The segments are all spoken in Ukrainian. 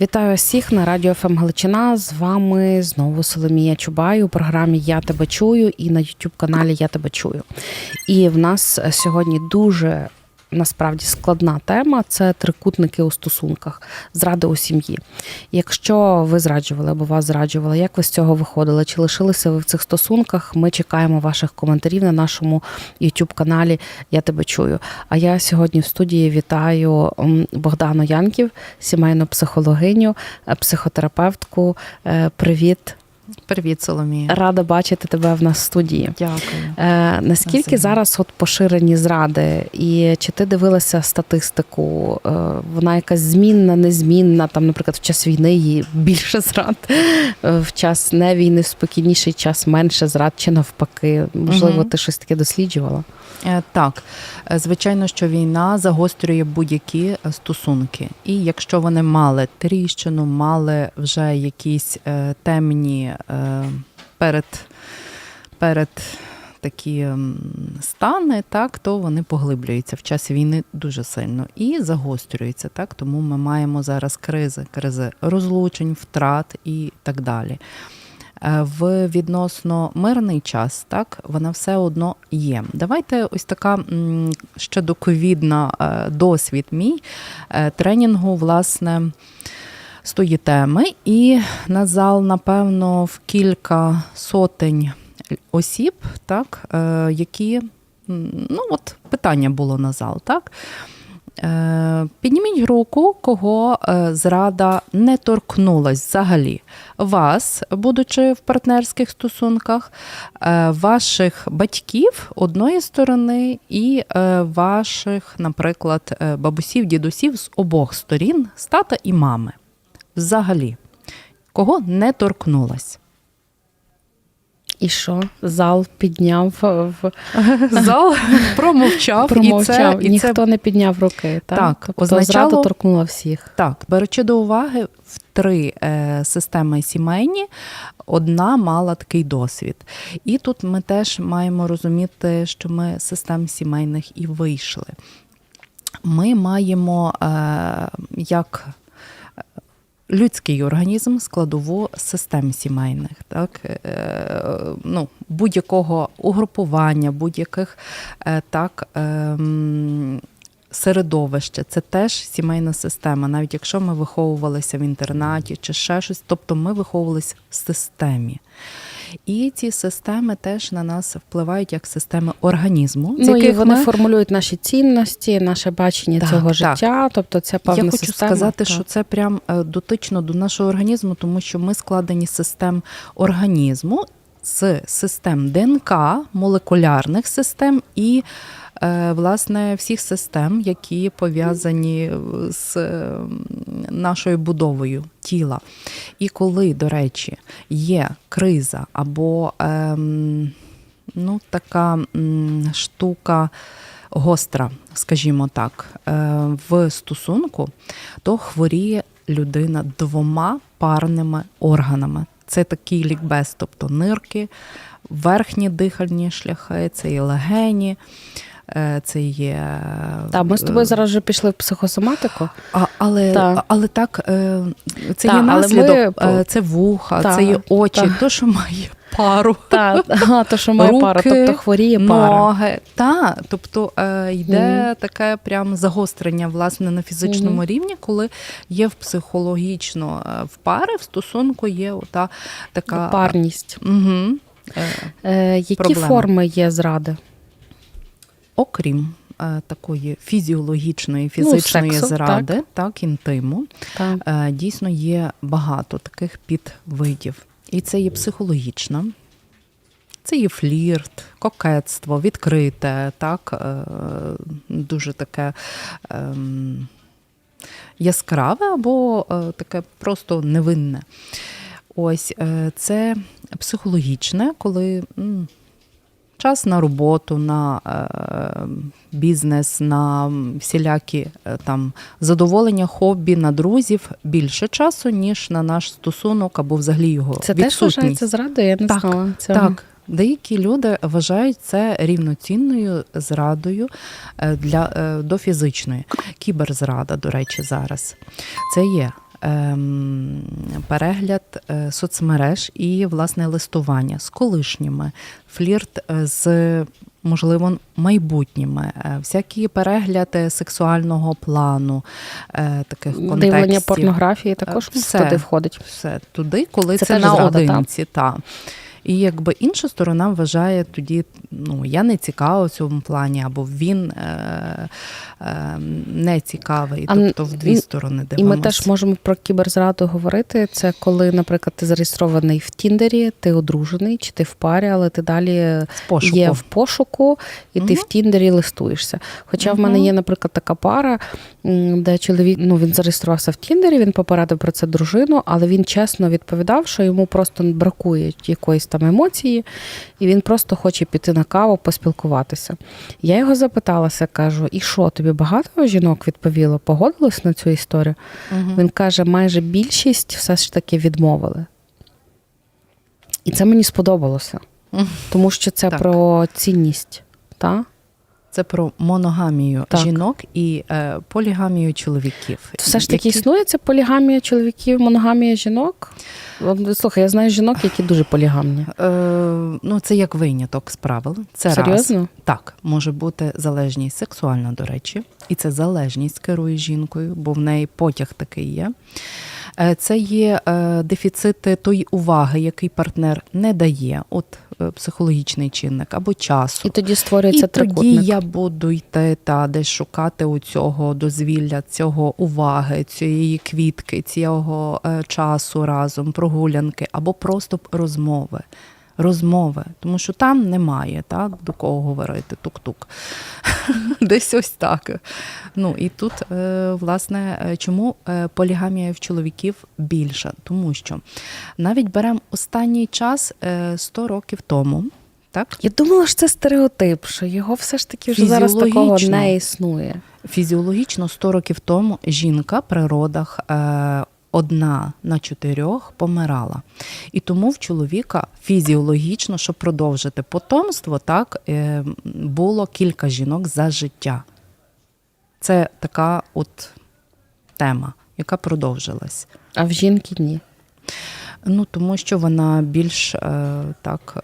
Вітаю всіх на радіо ФМ Галичина. З вами знову Соломія Чубай у програмі Я тебе чую і на youtube каналі Я тебе чую. І в нас сьогодні дуже насправді складна тема це трикутники у стосунках, зради у сім'ї. Якщо ви зраджували або вас зраджували, як ви з цього виходили? Чи лишилися ви в цих стосунках? Ми чекаємо ваших коментарів на нашому youtube каналі Я тебе чую. А я сьогодні в студії вітаю Богдану Янків, сімейну психологиню, е, психотерапевтку. Е, Привіт, Привіт, Соломія. рада бачити тебе в нас в студії. Дякую. Е, наскільки зараз от поширені зради, і чи ти дивилася статистику? Е, вона якась змінна, незмінна? Там, наприклад, в час війни є більше зрад, е, в час не війни, в спокійніший час менше зрад, чи навпаки? Можливо, Мгм. ти щось таке досліджувала? Е, Так, Е, звичайно, що війна загострює будь-які е, стосунки. І якщо вони мали тріщину, мали вже якісь е, темні е, перед, перед такі м, стани, так, то вони поглиблюються в час війни дуже сильно і загострюються. Так, тому ми маємо зараз кризи, кризи розлучень, втрат і так далі. Е, В відносно мирний час, так вона все одно є. Давайте ось така ще доковідна е, досвід мій тренінгу, власне, з тої теми. І на зал, напевно, в кілька сотень осіб, так, е, які ну от питання було на зал, так. Е, Підніміть руку, кого е, зрада не торкнулась взагалі. Вас, будучи в партнерських стосунках, ваших батьків одної сторони, і ваших, наприклад, бабусів, дідусів з обох сторін, з тата і мами. Взагалі, кого не торкнулась. І що? Зал підняв е, в Зал промовчав, промовчав, і це, і ніхто це не підняв руки. Так, Так, тобто означало- зрада торкнула всіх. Так, беручи до уваги в три е, системи сімейні, одна мала такий досвід. І тут ми теж маємо розуміти, що ми з систем сімейних і вийшли. Ми маємо е, як людський організм складову систем сімейних, так? Е, ну, будь-якого угрупування, будь-яких е, так. Е, середовище, це теж сімейна система, навіть якщо ми виховувалися в інтернаті чи ще щось, тобто ми виховувалися в системі. І ці системи теж на нас впливають як системи організму, з Ну, і вони ми... формулюють наші цінності, наше бачення Так, цього так. життя. Тобто це певна Я хочу система. сказати, Так. що це прям е, дотично до нашого організму, тому що ми складені з систем організму, з систем ДНК, молекулярних систем і е, власне всіх систем, які пов'язані з е, нашою будовою тіла. І коли, до речі, є криза або ем, ну, така штука гостра, скажімо так, е, в стосунку, то хворіє людина двома парними органами. Це такий лікбез, тобто нирки, верхні дихальні шляхи, це і легені. е, Це є Та, ми з тобою е, зараз вже пішли в психосоматику. а, але, Та. але так, е, це Та, є але наслідок, ми- е, це вуха, Та, це є очі, та. то, що має пару. Та, ага, то, що має Руки, пара, тобто хворіє пара. Ноги. Та, тобто е, йде таке прям загострення власне на фізичному Мгм. рівні, коли є в психологічно е, в пари в стосунку є ота така Парність. Угу. Е, Е, які проблема. форми є зради? окрім е, такої фізіологічної, фізичної Ну, сексу, зради, так. інтиму, Та. Е, Дійсно є багато таких підвидів. І це є психологічна, це є флірт, кокетство, відкрите, так, е, дуже таке ем, яскраве або е, таке просто невинне. Ось е, це психологічне, коли час на роботу, на е, бізнес, на всілякі е, там задоволення, хобі, на друзів більше часу, ніж на наш стосунок або взагалі його Це теж відсутність. вважається зрадою, я не Так, знала. цього. Так, деякі люди вважають це рівноцінною зрадою е, для, до фізичної. Кіберзрада, до речі, зараз. Це є перегляд е, соцмереж і власне листування з колишніми, флірт е, з. Можливо, майбутніми, е, всякі перегляди сексуального плану, таких контекстів. Дивлення порнографії також все. туди входить. Все туди, коли Це це, наодинці, та. І якби інша сторона вважає тоді, ну я не цікава в цьому плані, або він е, е, не цікавий. А тобто в дві і- сторони І ми теж можемо про кіберзраду говорити. Це коли, наприклад, ти зареєстрований в Тіндері, ти одружений, чи ти в парі, але ти далі є в пошуку, і ти в Тіндері листуєшся. Хоча в мене є, наприклад, така пара, де чоловік ну він зареєструвався в Тіндері, він попередив про це дружину, але він чесно відповідав, що йому просто бракує якоїсь там емоції, і він просто хоче піти на каву, поспілкуватися. Я його запиталася, кажу: і що, тобі багато жінок відповіло? Погодилось на цю історію? Угу. Він каже, майже більшість все ж таки відмовили. І це мені сподобалося, тому що це Так. про цінність. Та? Це про моногамію Так. жінок і е, полігамію чоловіків. Все ж таки які- існує ця полігамія чоловіків, моногамія жінок. Слухай, я знаю жінок, які дуже полігамні. Е, ну, це як виняток з правил. Це раз. Так, може бути залежність сексуальна, до речі, і це залежність керує жінкою, бо в неї потяг такий є. Е, Це є е, дефіцити тої уваги, який партнер не дає, от психологічний чинник або часу. І тоді створюється І тоді я буду йти та десь шукати у цього дозвілля, цього уваги, цієї квітки, цього е, часу разом, прогулянки або просто розмови. Розмови, тому що там немає так, до кого говорити, тук-тук. Десь ось так. Ну і тут, е, власне, е, чому е, полігамія в чоловіків більша? Тому що навіть беремо останній час е, 100 років тому, так? Я думала, що це стереотип, що його все ж таки вже зараз такого не існує. Фізіологічно 100 років тому жінка при родах е, одна на чотирьох помирала. І тому в чоловіка фізіологічно, щоб продовжити потомство, так, е, було кілька жінок за життя. Це така от тема, яка продовжилась. А в жінки ні. Ну, тому що вона більш е, так.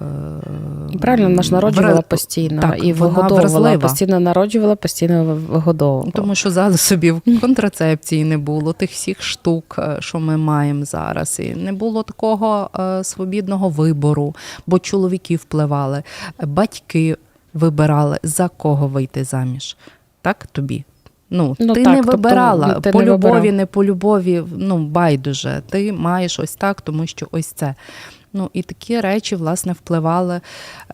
Е, Правильно, вона ж народжувала вра- постійно Так, і вигодовувала, вразлива. постійно народжувала, постійно вигодовувала. Тому що засобів контрацепції не було, тих всіх штук, е, що ми маємо зараз. І не було такого е, свобідного вибору, бо чоловіки впливали, батьки вибирали, за кого вийти заміж. Так тобі? Ну, Ну, ти так, не тобто, вибирала ну, ти по не любові, вибирав. не по любові, ну байдуже. Ти маєш ось так, тому що ось це. Ну і такі речі власне впливали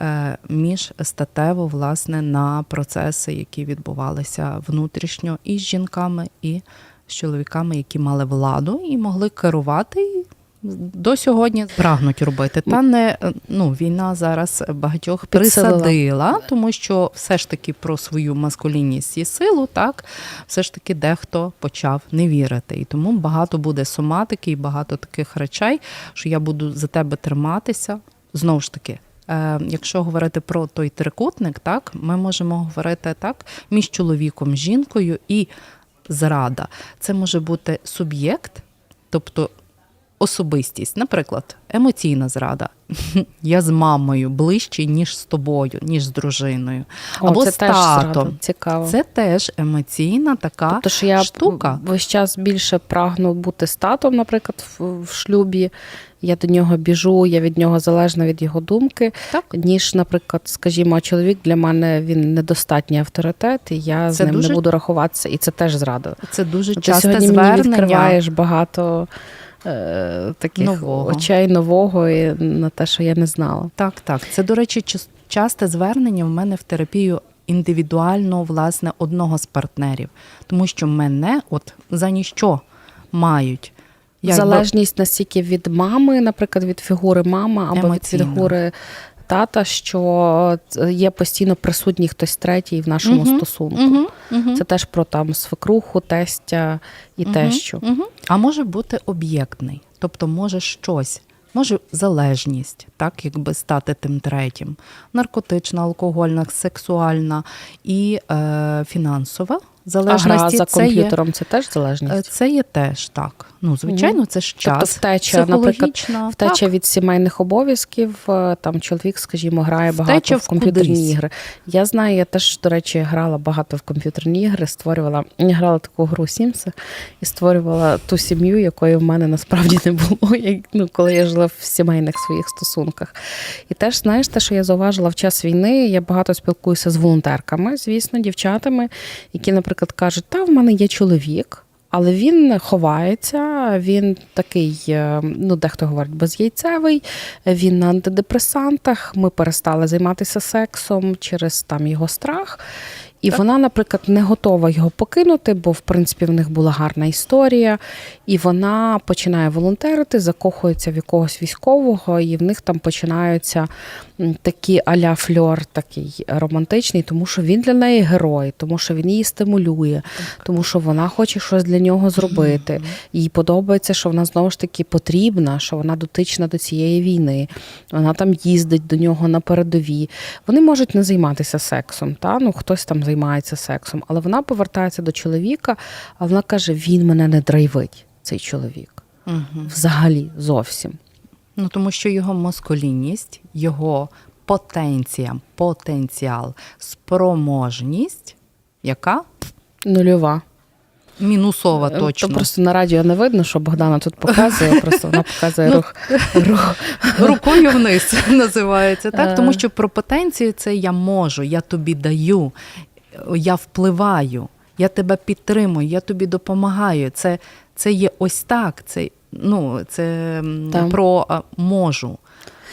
е, міжстатево власне на процеси, які відбувалися внутрішньо і з жінками, і з чоловіками, які мали владу і могли керувати. І до сьогодні прагнуть робити. Та не ну війна зараз багатьох Підсилила. присадила, тому що все ж таки про свою маскулінність і силу, так все ж таки дехто почав не вірити. І тому багато буде соматики і багато таких речей, що я буду за тебе триматися. Знову ж таки, е, якщо говорити про той трикутник, так ми можемо говорити так між чоловіком, жінкою і зрада. Це може бути суб'єкт, тобто особистість, наприклад, емоційна зрада. Я з мамою ближче, ніж з тобою, ніж з дружиною. О, Або це з теж зрада. Цікаво. Це теж емоційна така Тобто, що я штука. весь час більше прагну бути з татом, наприклад, в, в шлюбі. Я до нього біжу, я від нього залежна від його думки, Так. ніж, наприклад, скажімо, чоловік для мене він недостатній авторитет, і я з ним дуже- не буду рахуватися, і це теж зрада. Це дуже Ти часте сьогодні мені відкриваєш багато таких Нового. очей нового і на те, що я не знала. Так, так. Це, до речі, часте звернення в мене в терапію індивідуально, власне, одного з партнерів. Тому що мене от за ніщо мають. Як Залежність настільки від мами, наприклад, від фігури мами або від фігури тата, що є постійно присутній хтось третій в нашому Мгм. стосунку. Мгм, мгм. Це теж про там свекруху, тестя і Мгм, тещу. мгм. А може бути об'єктний, тобто може щось. Може залежність, так якби стати тим третім, наркотична, алкогольна, сексуальна і е, фінансова А гра за це є комп'ютером це теж Е, залежність. Це є теж так. Ну, звичайно, це ж час. Тобто втеча, наприклад, Втеча так. від сімейних обов'язків, е, там чоловік, скажімо, грає багато Втеча в в комп'ютерні кудись. ігри. Я знаю, я теж, до речі, грала багато в комп'ютерні ігри, створювала, грала таку гру Сімси і створювала ту сім'ю, якої в мене насправді не було, як, ну, коли я жила в сімейних своїх стосунках. І теж, знаєш, те, що я зауважила в час війни, я багато спілкуюся з волонтерками, звісно, дівчатами, які, наприклад, кажуть, та в мене є чоловік. Але він ховається, він такий, е, ну дехто говорить, безяйцевий, він на антидепресантах. Ми перестали займатися сексом через там його страх. І вона, наприклад, не готова його покинути, бо в принципі в них була гарна історія. І вона починає волонтерити, закохується в якогось військового, і в них там починаються такі аля фльор, такий романтичний, тому що він для неї герой, тому що він її стимулює, тому що вона хоче щось для нього зробити. Їй подобається, що вона знову ж таки потрібна, що вона дотична до цієї війни. Вона там їздить до нього на передові. Вони можуть не займатися сексом, та ну хтось там займається сексом, але вона повертається до чоловіка, а вона каже: він мене не драйвить, цей чоловік. Мгм. Взагалі зовсім. Ну, тому що його москолінність, його потенція, потенціал, спроможність, яка Нульова. мінусова Е, точно. То просто на радіо не видно, що Богдана тут показує, просто вона показує Ну, рух. рух. Рукою вниз називається так, Е. тому що про потенцію це я можу, я тобі даю, я впливаю, я тебе підтримую, я тобі допомагаю. Це, це є ось так. Це, ну, це про можу.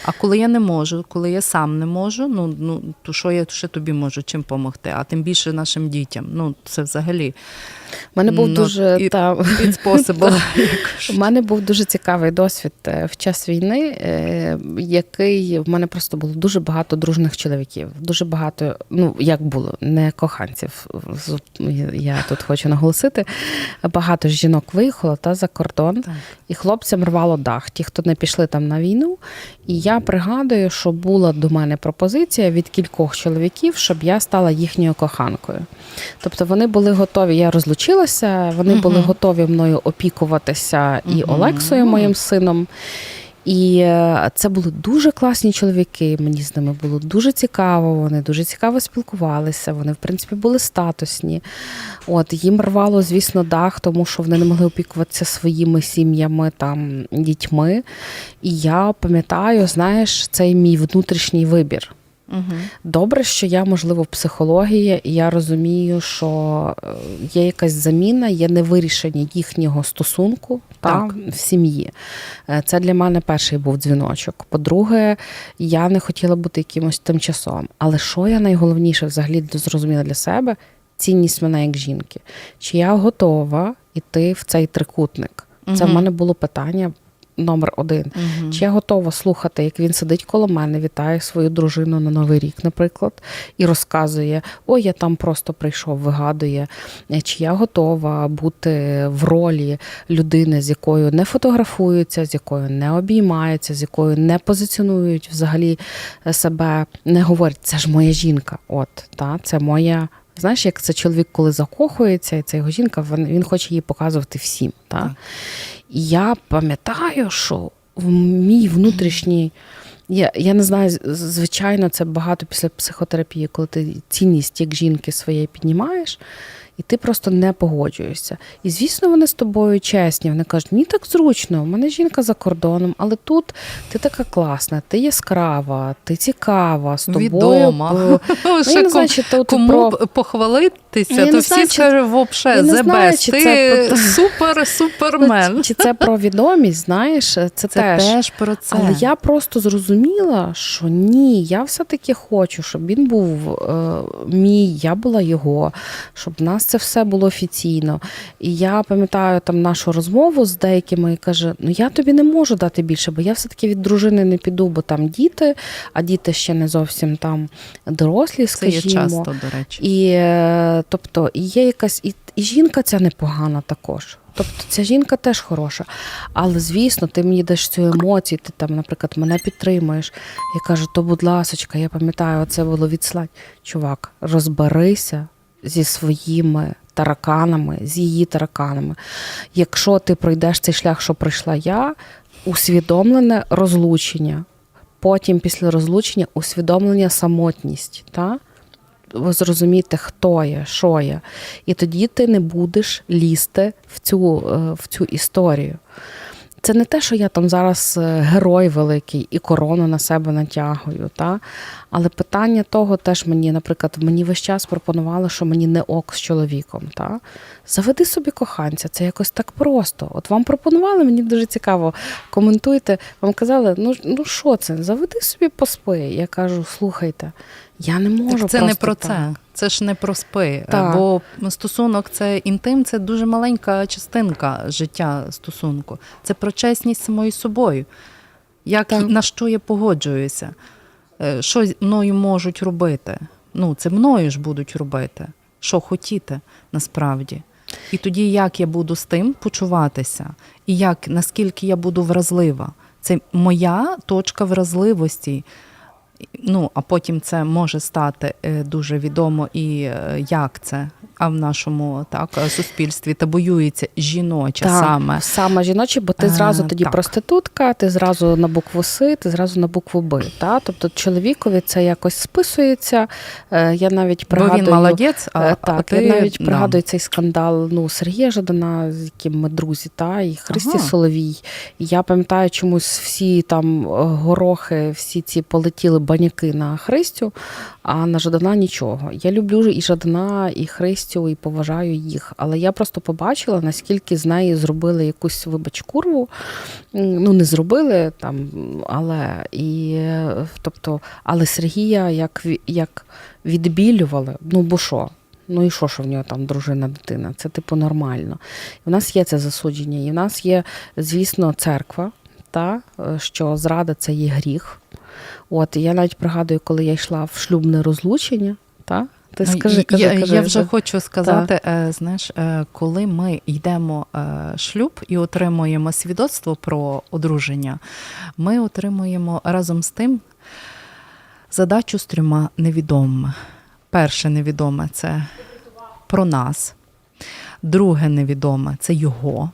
А коли я не можу, коли я сам не можу, ну, ну то що я ще тобі можу чим допомогти? А тим більше нашим дітям. Ну, це взагалі У мене був Ну, дуже і- та, від способу. У мене був дуже цікавий досвід е, в час війни, е, який в мене просто було дуже багато дружних чоловіків. Дуже багато, ну як було, не коханців. Я тут хочу наголосити. Багато жінок виїхало та за кордон, Так. і хлопцям рвало дах. Ті, хто не пішли там на війну. І я пригадую, що була до мене пропозиція від кількох чоловіків, щоб я стала їхньою коханкою. Тобто вони були готові, я розлучилася, вони угу. були готові мною опікуватися і угу. Олексою, моїм сином. І е, це були дуже класні чоловіки. Мені з ними було дуже цікаво. Вони дуже цікаво спілкувалися. Вони, в принципі, були статусні. От їм рвало, звісно, дах, тому що вони не могли опікуватися своїми сім'ями, там дітьми. І я пам'ятаю, знаєш, цей мій внутрішній вибір. Угу. Добре, що я, можливо, в психології, і я розумію, що е, є якась заміна, є невирішення їхнього стосунку та, Так. в сім'ї. Е, Це для мене перший був дзвіночок. По-друге, я не хотіла бути якимось тимчасовим. Але що я найголовніше взагалі зрозуміла для себе? Цінність мене як жінки. Чи я готова йти в цей трикутник? Це в мене було питання номер один. Угу. Чи я готова слухати, як він сидить коло мене, вітає свою дружину на Новий рік, наприклад, і розказує: ой, я там просто прийшов, вигадує. Е, Чи я готова бути в ролі людини, з якою не фотографуються, з якою не обіймаються, з якою не позиціонують взагалі е, себе, не говорять, це ж моя жінка. От, та, це моя. Знаєш, як це чоловік, коли закохується, і це його жінка, він, він хоче її показувати всім. Та? І я пам'ятаю, що в мій внутрішній. Я, я не знаю, звичайно, це багато після психотерапії, коли ти цінність як жінки своєї піднімаєш, і ти просто не погоджуєшся. І звісно, вони з тобою чесні. Вони кажуть, мені так зручно, у мене жінка за кордоном, але тут ти така класна, ти яскрава, ти цікава, з тобою. Відома. Ну, я не знаю, чи то Кому про... б похвалитися, Я то всі знаю, чи- скажуть, вообще, я the знаю, best, чи ти це супер, супермен. Чи це про відомість, знаєш, це, Це теж. теж про це. Але я просто зрозуміла, що ні, я все-таки хочу, щоб він був е, мій, я була його, щоб в нас це все було офіційно. І я пам'ятаю там нашу розмову з деякими і каже: ну я тобі не можу дати більше, бо я все-таки від дружини не піду, бо там діти, а діти ще не зовсім там дорослі, це є часто, до речі. І е, тобто, є якась і, і жінка ця непогана також. Тобто ця жінка теж хороша. Але звісно, ти мені даєш цю емоцію, ти там, наприклад, мене підтримуєш. Я кажу, то будь ласочка, я пам'ятаю, це було відслать. Чувак, розберися зі своїми тараканами, з її тараканами. Якщо ти пройдеш цей шлях, що пройшла я, усвідомлене розлучення. Потім, після розлучення, усвідомлення самотність. Та? Ви зрозумієте, хто я, що я. І тоді ти не будеш лізти в цю, е, в цю історію. Це не те, що я там зараз е, герой великий і корону на себе натягую. Та? Але питання того теж мені, наприклад, мені весь час пропонували, що мені не ок з чоловіком. Та? Заведи собі коханця, це якось так просто. От вам пропонували, мені дуже цікаво. Коментуйте, вам казали, ну ну що це? Заведи собі поспи. Я кажу, слухайте, я не можу. Так це просто не про так. це. Це ж не про спи. Так. Бо стосунок це інтим, це дуже маленька частинка життя стосунку. Це про чесність самою собою. Як Так. на що я погоджуюся, Е, що мною можуть робити. Ну, це мною ж будуть робити, що хотіти насправді. І тоді як я буду з тим почуватися, і як наскільки я буду вразлива. Це моя точка вразливості. Ну, а потім це може стати е, дуже відомо і е, як це. А в нашому так суспільстві табоюється жіноче Так, саме. саме жіночі, бо ти Е, зразу тоді так. проститутка, ти зразу на букву С, ти зразу на букву Б. Та? Тобто чоловікові це якось списується. Е, Я навіть Бо він молодець, а, Е, а Так, ти, я навіть да. цей скандал ну, Сергія Жадана, з яким ми друзі, та, і Христі Ага. Соловій. Я пам'ятаю, чомусь всі там горохи, всі ці полетіли баняки на Христю, а на Жадана нічого. Я люблю і Жадана, і Христю, і поважаю їх. Але я просто побачила, наскільки з неї зробили якусь, вибач, курву. Ну, не зробили там, але і тобто, але Сергія як, як відбілювали, ну бо що? Ну і що, що в нього там дружина, дитина? Це типу нормально. В нас є це засудження, і в нас є, звісно, церква, та, е, що зрада це є гріх. От, я навіть пригадую, коли я йшла в шлюбне розлучення, та? Ти Ну, скажи, я, кажи, я, кажи. я вже хочу сказати, е, знаєш, е, коли ми йдемо е, шлюб і отримуємо свідоцтво про одруження, ми отримуємо разом з тим задачу з трьома невідомими. Перше невідоме це про нас, друге невідоме це його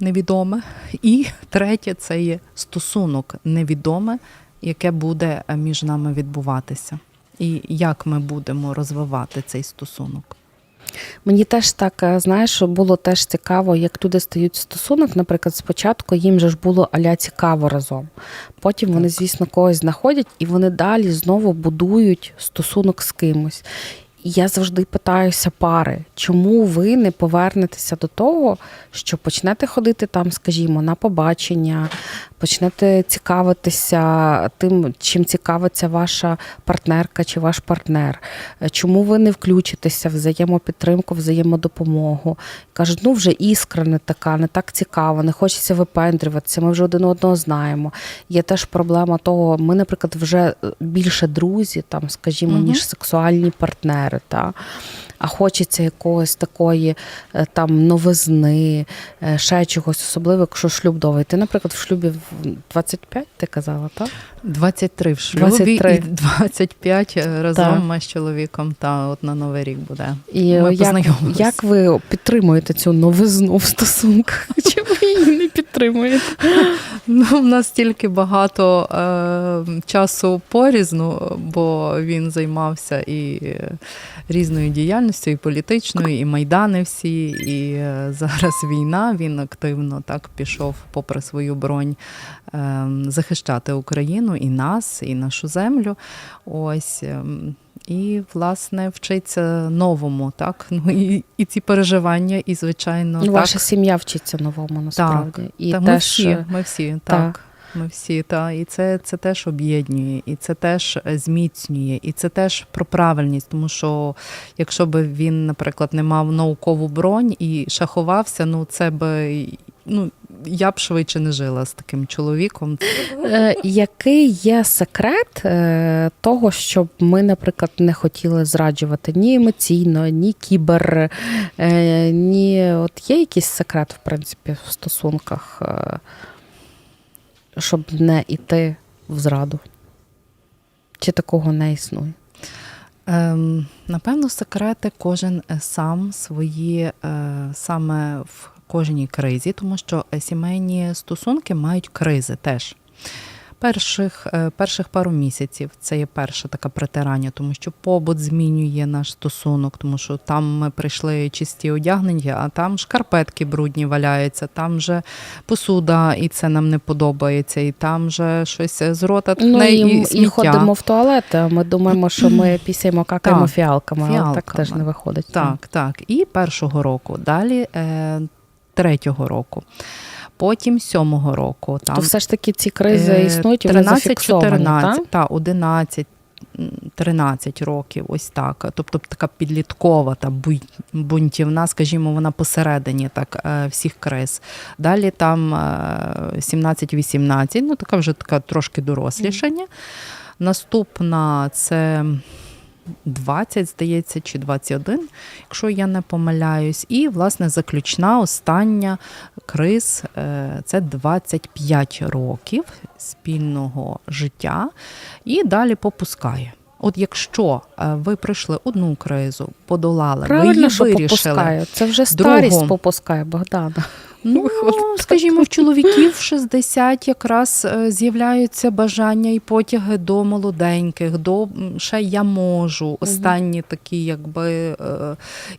невідоме, і третє це є стосунок невідоме, яке буде між нами відбуватися. І як ми будемо розвивати цей стосунок? Мені теж так, е, знаєш, було теж цікаво, як люди стають стосунок. Наприклад, спочатку їм же ж було аля цікаво разом. Потім вони, звісно, когось знаходять і вони далі знову будують стосунок з кимось. Я завжди питаюся пари, чому ви не повернетеся до того, що почнете ходити там, скажімо, на побачення, почнете цікавитися тим, чим цікавиться ваша партнерка чи ваш партнер. Чому ви не включитеся в взаємопідтримку, взаємодопомогу? Кажуть, ну вже іскра не така, не так цікаво, не хочеться випендрюватися, ми вже один одного знаємо. Є теж проблема того, ми, наприклад, вже більше друзі, там, скажімо, ніж сексуальні партнери. Та? А хочеться якогось такої е, там новизни, е, ще чогось, особливо, якщо шлюб довгий. Ти, наприклад, в шлюбі 25, ти казала, так? 23 в шлюбі 23. і 25 разом Так. ми з чоловіком та от на Новий рік буде. І Ми як, як ви підтримуєте цю новизну в стосунках? Її не підтримуєте? Ну, в нас стільки багато е, часу порізну, бо він займався і е, різною діяльністю, і політичною, і майдани всі. І е, зараз війна. Він активно так пішов, попри свою бронь, е, захищати Україну і нас, і нашу землю. Ось. ем, І, власне, вчиться новому, так? Ну і, і ці переживання, і, звичайно, Ну, так. Ваша сім'я вчиться новому насправді. І Та ми теж всі, е, ми всі, так. так. Ми всі, та і це, це теж об'єднує, і це теж е, зміцнює, і це теж про правильність. Тому що якщо б він, наприклад, не мав наукову бронь і шахувався, ну це би ну я б швидше не жила з таким чоловіком. Е, Який є секрет е, того, щоб ми, наприклад, не хотіли зраджувати ні емоційно, ні кібер, е, ні от є якийсь секрет, в принципі, в стосунках, е, щоб не йти в зраду? Чи такого не існує? Ем, напевно, секрети кожен сам свої е, саме в кожній кризі, тому що е, сімейні стосунки мають кризи теж. Перших, е, перших пару місяців це є перше таке притирання, тому що побут змінює наш стосунок, тому що там ми прийшли чисті одягнені, а там шкарпетки брудні валяються, там вже посуда, і це нам не подобається, і там вже щось з рота Ну, тхне і, і, і ходимо в туалет, а ми думаємо, що ми пісяємо какаємо Так, фіалками, але так теж не виходить. Так, так. І першого року, далі е, третього року, потім сьомого року. Там, То все ж таки ці кризи е, існують, і вони 13, зафіксовані, 14, так? та, 11, 13 років, ось так. Тобто така підліткова та бунтівна, скажімо, вона посередині так, е, всіх криз. Далі там е, 17-18, ну така вже така трошки дорослішання. Наступна це 20, здається, чи 21, якщо я не помиляюсь. І, власне, заключна остання криз е, це 25 років спільного життя, і далі попускає. От якщо е, ви пройшли одну кризу, подолали, ви її що вирішили. попускає. Це вже старість Другу. попускає, Богдана. Ну, скажімо, в чоловіків 60 якраз е, з'являються бажання і потяги до молоденьких, до ще я можу. Останні такі, якби е,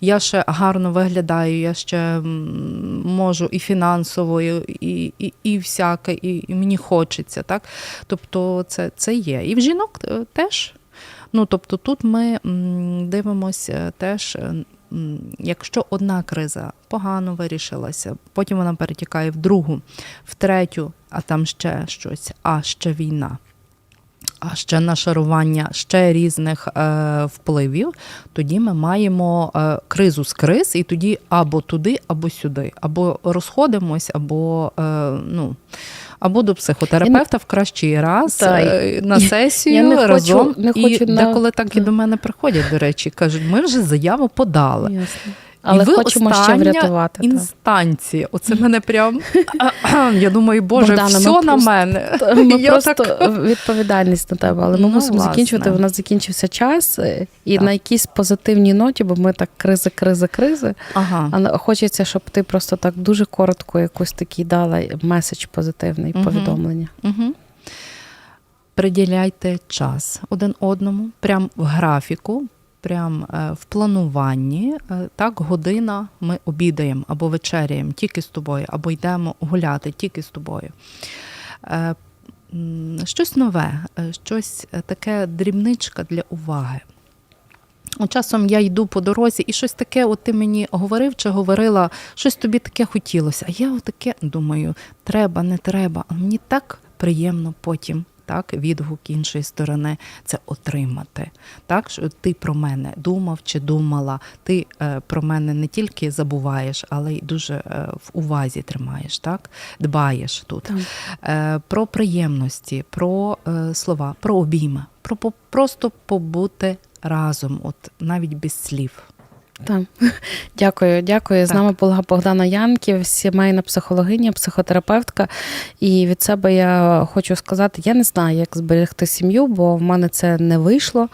я ще гарно виглядаю, я ще можу і фінансово, і, і, і, всяке, і, і мені хочеться. Так? Тобто це, це є. І в жінок е, теж. Ну, тобто тут ми дивимося теж, якщо одна криза погано вирішилася, потім вона перетікає в другу, в третю, а там ще щось, а ще війна. А ще нашарування ще різних е, впливів, тоді ми маємо е, кризу з криз, і тоді або туди, або сюди, або розходимось, або е, ну. Або до психотерапевта в кращий раз Та, е, на сесію я не хочу- разом. не і хочу на- деколи так і до мене приходять, до речі, кажуть, ми вже заяву подали. Ясно. Але і ви хочемо ще врятувати. Інстанція. Оце мене прям. Я думаю, Боже, Богдана, все ми на просто- мене. Ми Я просто так- відповідальність на тебе, але ми Ну, мусимо власне. закінчувати. У нас закінчився час, е, і Так. на якійсь позитивній ноті, бо ми так кризи, кризи, кризи. Ага. Але хочеться, щоб ти просто так дуже коротко якось такий дала меседж позитивний, Мгм. повідомлення. Угу. Приділяйте час один одному, прям в графіку, прям е, в плануванні. Е, Так, година ми обідаємо або вечеряємо тільки з тобою, або йдемо гуляти тільки з тобою. Е, Щось нове, щось таке дрібничка для уваги. Часом я йду по дорозі, і щось таке, от ти мені говорив чи говорила, щось тобі таке хотілося. А я отаке думаю, треба, не треба. А мені так приємно потім. Так, відгук іншої сторони це отримати. Так, що ти про мене думав чи думала, ти е, про мене не тільки забуваєш, але й дуже е, в увазі тримаєш, так, дбаєш тут. Так. Е, про приємності, про е, слова, про обійми, про просто побути разом, от навіть без слів. Так. Дякую, дякую. З Так. нами була Богдана Янків, сімейна психологиня, психотерапевтка. І від себе я хочу сказати: я не знаю, як зберегти сім'ю, бо в мене це не вийшло.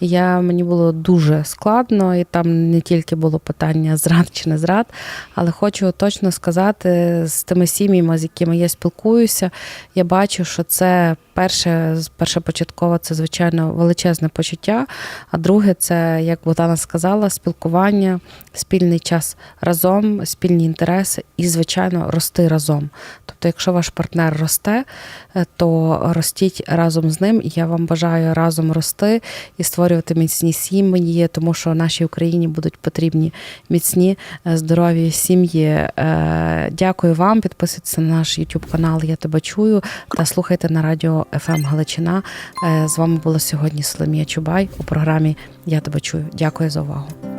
Я, мені було дуже складно, і там не тільки було питання зрад чи не зрад, але хочу точно сказати, з тими сім'ями, з якими я спілкуюся, я бачу, що це перше, першопочатково, це звичайно величезне почуття. А друге, це, як Богдана сказала, спілкування, спільний час разом, спільні інтереси і, звичайно, рости разом. Тобто, якщо ваш партнер росте, то ростіть разом з ним. Я вам бажаю разом рости і створювати міцні сім'ї, тому що нашій Україні будуть потрібні міцні, е, здорові сім'ї. Е, Дякую вам. Підписуйтесь на наш YouTube канал. Я тебе чую та слухайте на радіо FM Галичина. Е, З вами була сьогодні Соломія Чубай у програмі Я тебе чую. Дякую за увагу.